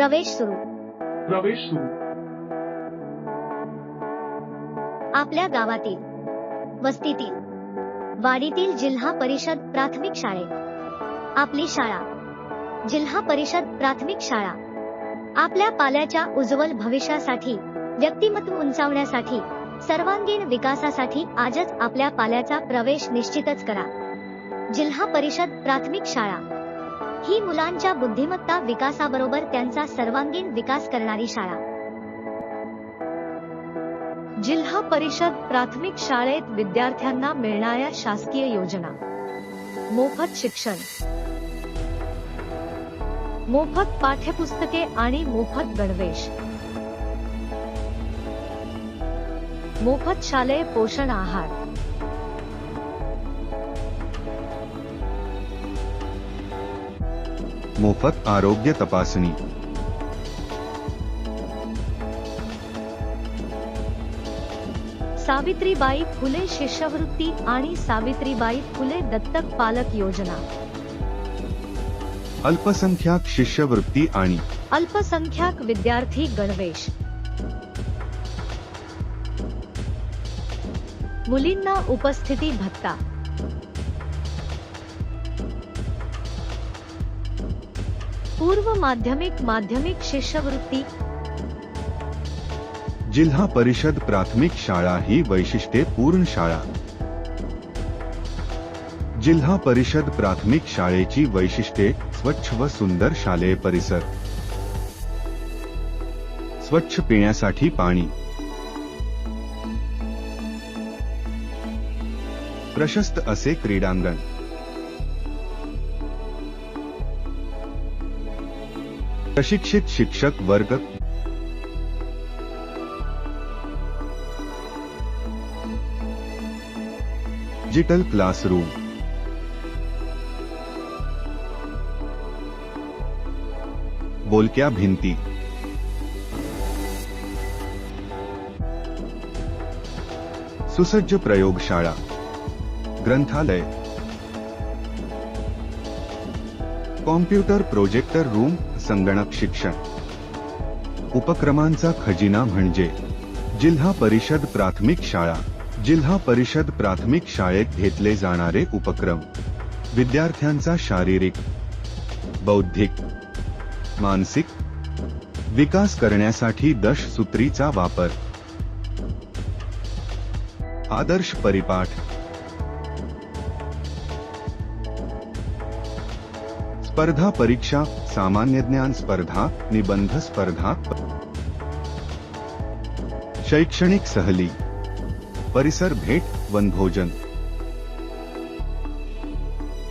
प्रवेश सुरू. प्रवेश सुरू. आपल्या गावातील वस्तीतील वाडीतील जिल्हा परिषद प्राथमिक शाळेत आपली शाळा जिल्हा परिषद प्राथमिक शाळा. आपल्या पाल्याच्या उज्ज्वल भविष्यासाठी व्यक्तिमत्व उंचावण्यासाठी सर्वांगीण विकासासाठी आजच आपल्या पाल्याचा प्रवेश निश्चितच करा. जिल्हा परिषद प्राथमिक शाळा. ही मुलांच्या बुद्धिमत्ता विकासाबरोबर त्यांचा सर्वांगीण विकास करणारी शाळा. जिल्हा परिषद प्राथमिक शाळेत विद्यार्थ्यांना मिळणाऱ्या शासकीय योजना. मोफत शिक्षण. मोफत पाठ्यपुस्तके आणि मोफत गणवेश. मोफत शालेय पोषण आहार. मोफत आरोग्य तपासणी. सावित्रीबाई फुले शिष्यवृत्ती आणि सावित्रीबाई फुले दत्तक पालक योजना. अल्पसंख्याक शिष्यवृत्ती आणि अल्पसंख्याक विद्यार्थी गणवेश. मुलींना उपस्थिती भत्ता. पूर्व माध्यमिक माध्यमिक शिष्यवृत्ती. जिल्हा परिषद प्राथमिक शाळा ही वैशिष्ट्ये पूर्ण शाळा. जिल्हा परिषद प्राथमिक शाळेची वैशिष्ट्ये स्वच्छ व सुंदर शालेय परिसर. स्वच्छ पिण्यासाठी पाणी. प्रशस्त असे क्रीडांगण. प्रशिक्षित शिक्षक वर्ग। डिजिटल क्लासरूम बोलक्या भिंती? सुसज्ज प्रयोगशाळा ग्रंथालय। कॉम्प्युटर प्रोजेक्टर रूम संगणक शिक्षण. उपक्रमांचा खजिना म्हणजे जिल्हा परिषद प्राथमिक शाळा. जिल्हा परिषद प्राथमिक शाळेत घेतले जाणारे उपक्रम. विद्यार्थ्यांचा शारीरिक बौद्धिक मानसिक विकास करण्यासाठी दश सूत्रीचा वापर. आदर्श परिपाठ स्पर्धा परीक्षा सामान्य ज्ञान स्पर्धा निबंध स्पर्धा शैक्षणिक सहली परिसर भेट वनभोजन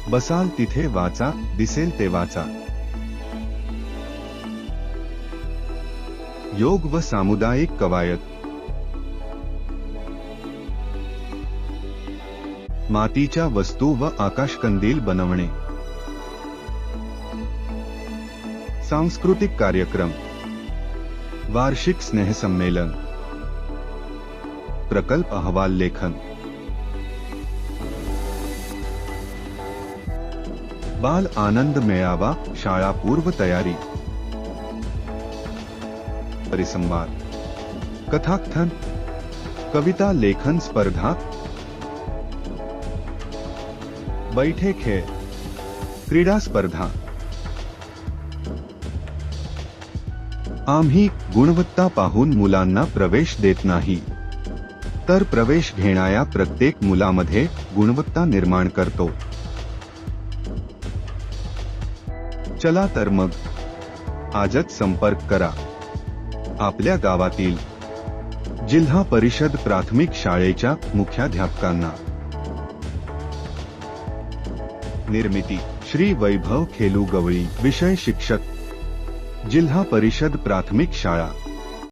बसाल तिथे वाचा दिसेल ते वाचा. योग व सामुदायिक कवायत. मातीच्या वस्तू व आकाशकंदील बनवणे. सांस्कृतिक कार्यक्रम, वार्षिक स्नेह सम्मेलन, प्रकल्प अहवाल लेखन। बाल आनंद मेळावा शाळा पूर्व तयारी। परिसंवाद। कथाकथन, कविता लेखन स्पर्धा। बैठे खेळ। क्रीडा स्पर्धा। आम्ही गुणवत्ता पाहून मुलांना प्रवेश देत नाही. तर प्रवेश घेणाऱ्या प्रत्येक मुलामध्ये गुणवत्ता निर्माण करतो. चला तर मग आजच संपर्क करा. आपल्या गावातील जिल्हा परिषद प्राथमिक शाळेच्या मुख्याध्यापकांना. निर्मिती श्री वैभव खेलू गवळी विषय शिक्षक जिल्हा परिषद प्राथमिक शाळा.